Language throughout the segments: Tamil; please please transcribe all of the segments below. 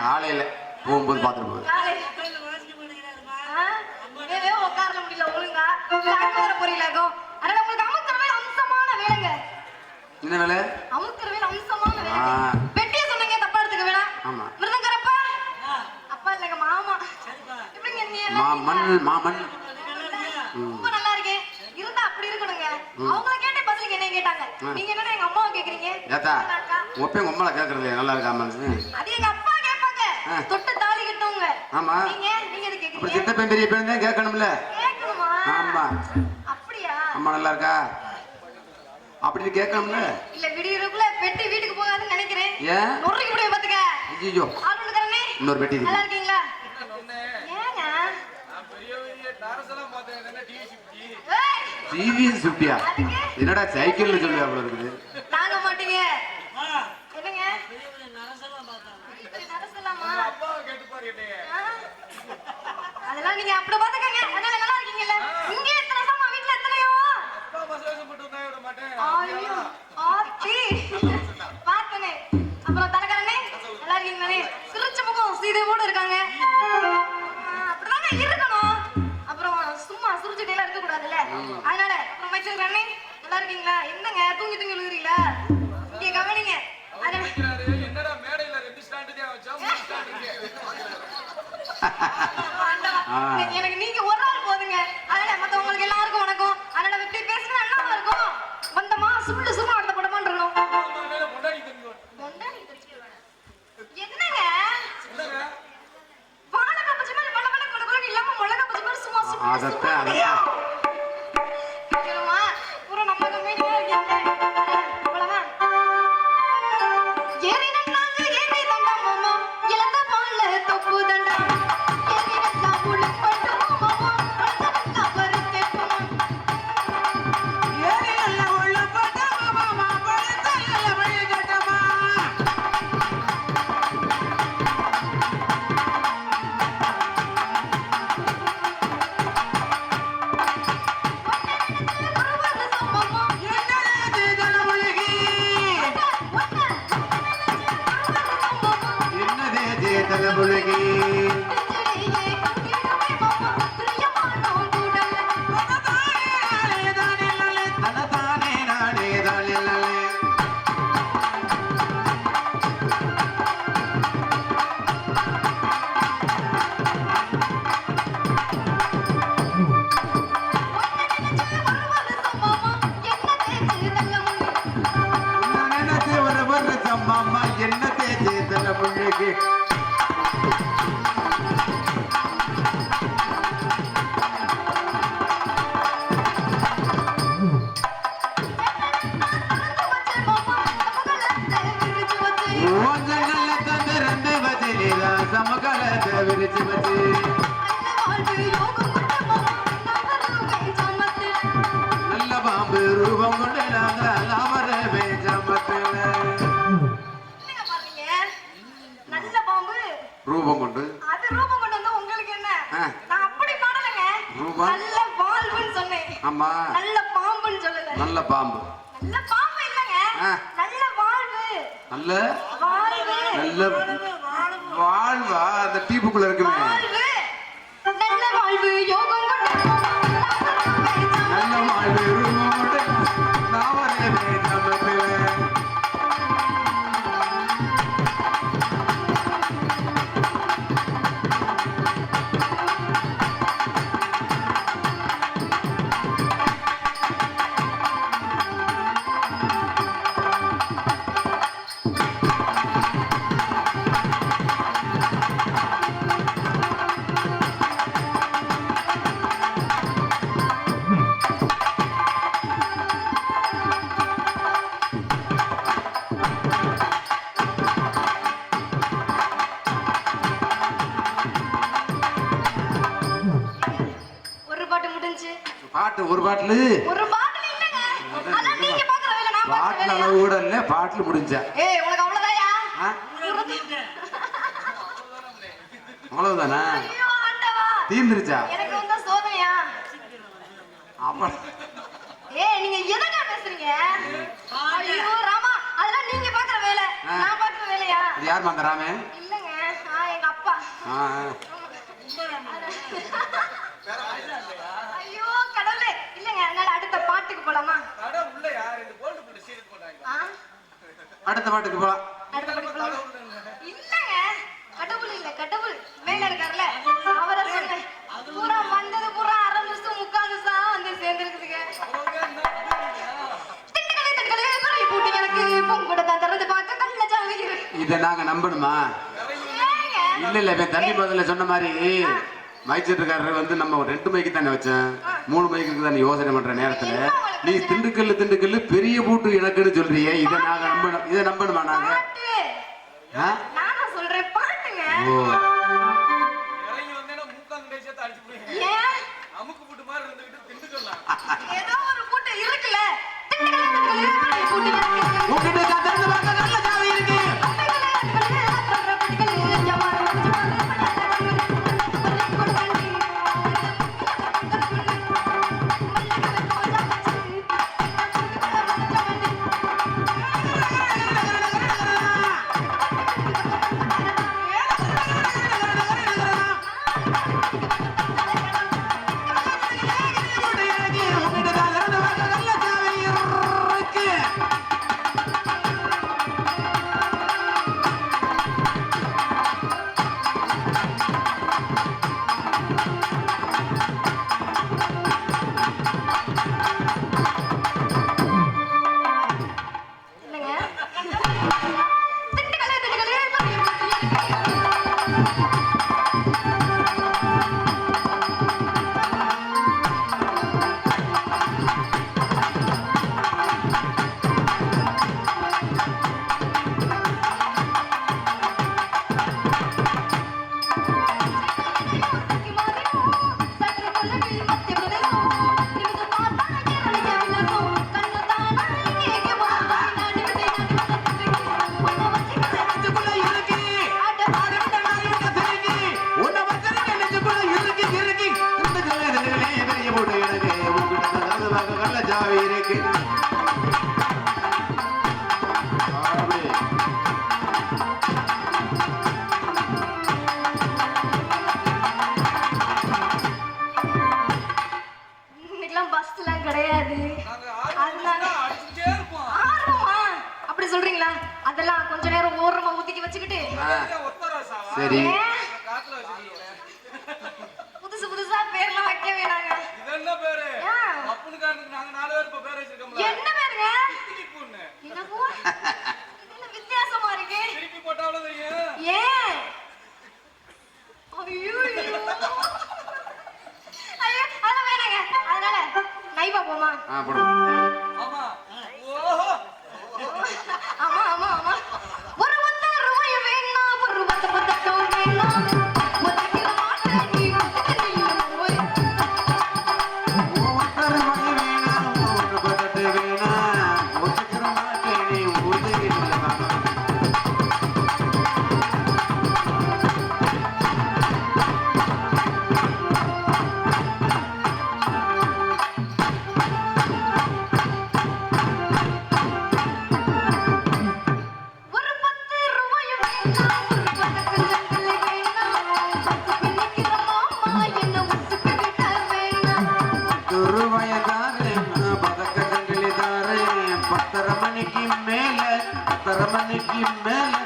காலையில. போகும்போது பாத்துட்டு போகுது முடியல ஒழுங்கா. புரியலக்கும் அதனால உங்களுக்கு அமுக்கிற வேலை அம்சமான வேலைங்க. என்ன வேலை? அமுக்கிற வேலை. அம்சமான வேலை தப்பா எடுத்துக்க வேணாம். ஆமா. விருதுங்கிறப்ப அப்பா இல்லைங்க மாமா. மாமன் மாமன் அவங்கள கேட்ட பதிலுக்கு என்ன கேட்டாங்க. நீங்க என்ன எங்க அம்மாவை கேக்குறீங்க? ஏத்தா ஒப்பே உங்க அம்மாவை நல்லா இருக்காம அது எங்க அப்பா கேட்பாங்க. தொட்டு தாலி கட்டுவங்க. ஆமா. நீங்க எது கேக்குறீங்க? சின்ன பையன் பெரிய பையன் கேட்கணும்ல? கேட்கணுமா? ஆமா. அப்படியா? அம்மா நல்லா இருக்கா? அப்படின்னு கேட்கணும்ல? இல்ல விடியறதுக்குள்ள பெட்டி வீட்டுக்கு போகாதுன்னு நினைக்கிறேன். ஏன்? நொறுக்கி முடிய பாத்துக்க. இன்னொரு பெட்டி டிவிஎஸ் ஃபிஃப்டியா என்னடா சைக்கிள்னு சொல்லி அவ்வளோ இருக்குது? தாங்க மாட்டீங்க. அதெல்லாம் நீங்க அப்படி பாத்துக்கங்க नम பாட்டு ஒரு பாட்டில். ஒரு பாட்டில் இல்லங்க. அதான் நீங்க பாக்குறவங்க நான் பாட்டில் அளவு கூட இல்ல பாட்டில் முடிஞ்சா அவ்வளவுதானா? தீந்துருச்சா? எனக்கு வந்து சோதனையா? ஆமா ஏய் நீங்க எதங்க பேசுறீங்க? ராமா அதெல்லாம் நீங்க பாக்குற வேலை. வேலையா? யார் பாக்குறாமே இல்லங்க. எங்க அப்பா. அடுத்த பாட்டுக்கு போலாம். அடுத்த பாட்டுக்கு போலாம். இல்லங்க கடவுள் இல்ல பூரா வந்தது பூரா அரை நிமிஷம் முக்கால் நிமிஷம் வந்து சேர்ந்துருக்குதுங்க. இத நாங்க நம்பணுமா? இல்ல இல்ல தண்ணி பதில சொன்ன மாதிரி மைச்சிட்டு இருக்காரு வந்து நம்ம ரெண்டு மைக்கு தானே வச்சேன் மூணு மைக்கு இருக்குதான் யோசனை பண்ற நேரத்துல. நீ திண்டுக்கல்லு திண்டுக்கல்லு பெரிய பூட்டு எனக்குன்னு சொல்றிய. இதை நாங்க நம்பணும் இதை நம்பணுமா நாங்க? ஓ. உங்ககிட்ட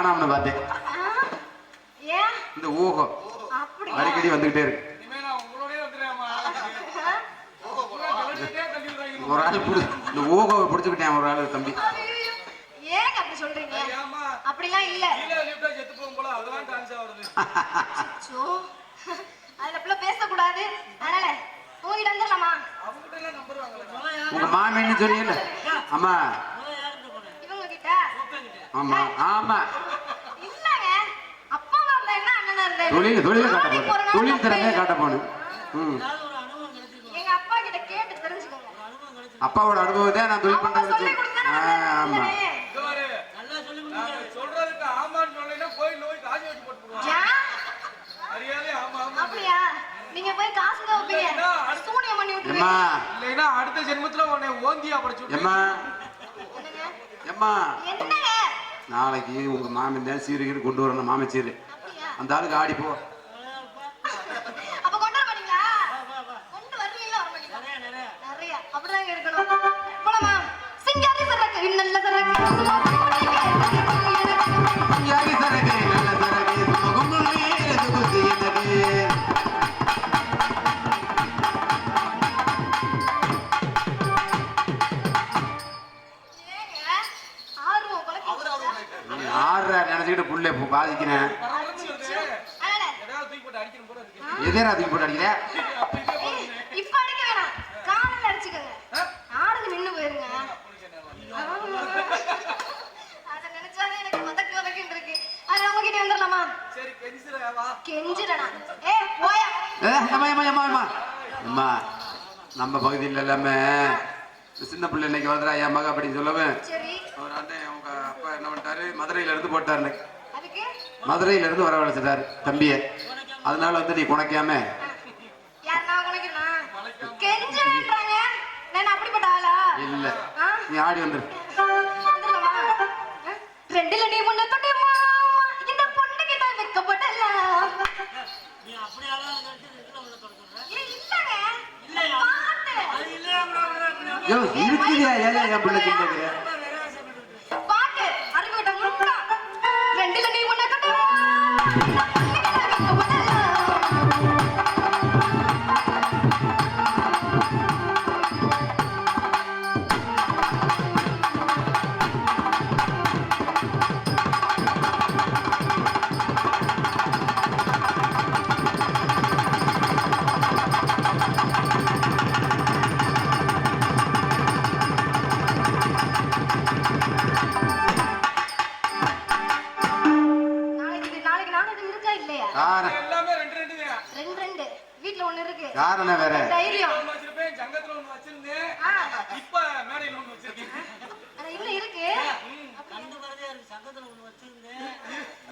வரலாம்னு பார்த்தேன். இந்த ஊகம் அடிக்கடி வந்துகிட்டே இருக்கு. ஒரு ஆள் புடி இந்த ஊகம் பிடிச்சுக்கிட்டேன் ஒரு ஆள் தம்பி. ஏங்க அப்படி சொல்றீங்க? அப்படிலாம் இல்ல. செத்து போகும் போல அதெல்லாம் டான்ஸ் ஆகுது சோ அதுல பிள்ளை பேசக்கூடாது. அதனால உங்ககிட்ட வந்துடலாமா? உங்க மாமின்னு சொன்னீங்கல்ல. ஆமா இவங்க கிட்ட? ஆமா ஆமா இல்லங்க அப்பாவா இருந்தா என்ன அண்ணனா இருந்தா என்ன? தொழில் தொழில காட்ட நாள் தொழில் நான் திறமையை காட்ட போனேன் ம். எங்க அப்பா கிட்ட கேட்டு தெரிஞ்சுக்கோங்க. அப்பாவோட அனுபவத்தை நான் தொழில் பண்றது ஆமா இல்லனே. நாங்க சொல்றதுக்கு ஆமான்னு சொல்லலைன்னா போய் நோய் காசு வைப்பீங்க. சூனியம் பண்ணி விட்டுருவீங்க. எம்மா. இல்லைன்னா அடுத்த ஜென்மத்துல உன்னை ஓந்தியா படிச்சு எம்மா. நாளைக்கு உங்க மாமன் தான் சீருகீடு கொண்டு வரணும் மாமச்சீரு அந்த ஆளுக்கு ஆடி போ. அப்ப கொண்டு வர மாட்டீங்களா? கொண்டு வருவீங்களா வர மாட்டீங்களா? நிறைய அப்படிதாங்க இருக்கணும். போலாமா சிங்காரி சரக்கு நல்ல சரக்கு ஏதாவது தூக்கி போட்டு அடிக்கிற? இப்ப அடிக்க வேணாம். காலையில அடிச்சுக்கோங்க. ஆடுது நின்னு போயிருங்க. அத நினைச்சாலே எனக்கு மதக்கு மதக்குன்னு இருக்கு. அது அவங்க கிட்ட வந்துடலாமா? சரி கெஞ்சிர வா. கெஞ்சிடனா ஏ போயா. ஏ, அம்மா, அம்மா, அம்மா, அம்மா. அம்மா நம்ம பகுதியில் எல்லாமே சின்ன பிள்ளை இன்னைக்கு வந்துடா என் மக அப்படின்னு சொல்லவும் சரி. அவர் அண்ணன் அவங்க அப்பா என்ன பண்ணிட்டாரு? மதுரையில இருந்து போட்டாரு மதுரையில இருந்து வரவழைச்சிட்டாரு தம்பிய. அதனால வந்து நீ குணைக்காம இல்ல? நீ ஆடி வந்துரு.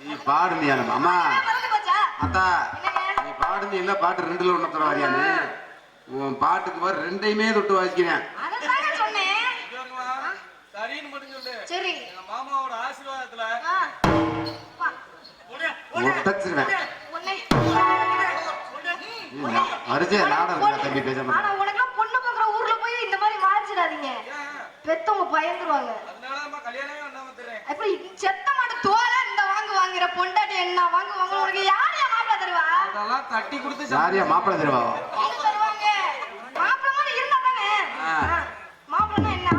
நீ பாடுனியா அம்மா? மறந்து போச்சா? அத்தா நீ பாடுனீல்ல பாட்டு ரெண்டுல ஒண்ணு தர வாரியானு உன் பாட்டுக்கு வர ரெண்டையுமே தொட்டு வாசிக்கிறேன். சரி. எங்க மாமாவோட ஆசீர்வாதத்துல. அரிசியா நாடகம் இருக்கா தம்பி பேச மாட்டேன். பொண்ணு பார்க்குற ஊர்ல போய் இந்த மாதிரி வாச்சிடாதீங்க பெத்தவங்க பயந்துருவாங்க. இது செத்த மாடு தோலை இந்த வாங்கு வாங்குற பொண்டாட்டி என்ன வாங்கு வாங்க உனக்கு யார் யா மாப்பிள்ள தருவா? அதெல்லாம் தட்டி கொடுத்து யாரையா மாப்பிள்ளை தருவாவோ எங்க தருவாங்க. மாப்பிள்ள மாதிரி இருந்தா தானே? ஆ. மாப்பிள்ளனா என்ன?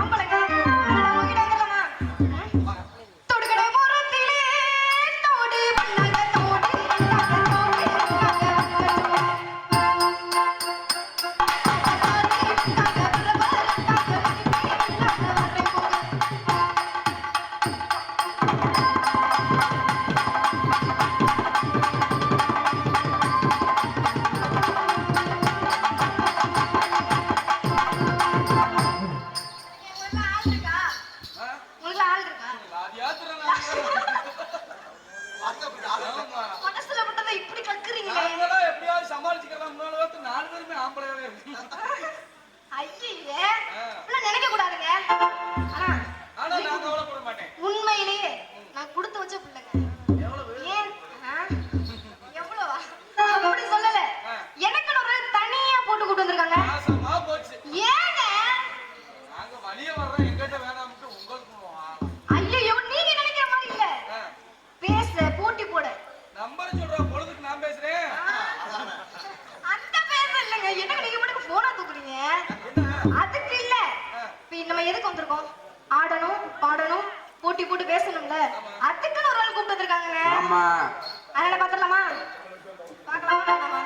ஐயோ நீங்க நினைக்கிற மாதிரி இல்ல. பேச போட்டி போட. நம்பர் சொல்ற பொழுதுக்கு நான் பேசுறேன். அந்த பேச இல்லைங்க. என்ன நீங்க மட்டும் போனா தூக்குறீங்க அதுக்கு இல்ல. நம்ம எதுக்கு வந்திருக்கோம்? ஆடணும் பாடணும் போட்டி போட்டு பேசணும்ல. அதுக்குன்னு ஒரு ஆள் கூப்பிட்டு வந்திருக்காங்க அதனால பாத்துடலாமா? பாக்கலாமா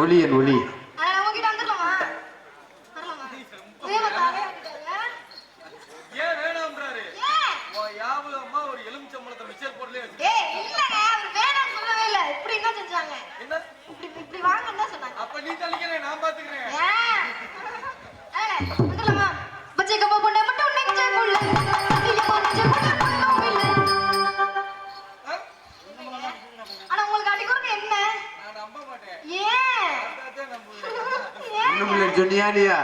ஒளியன் ஒளி. இல்லையா?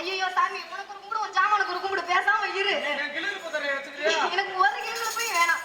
ஐயோ சாமி உனக்கு ஒரு கும்பிடு உன் ஜாமானுக்கு ஒரு கும்பிடு பேசாம இரு. எனக்கு ஒரு கேள்வி போய் வேணாம்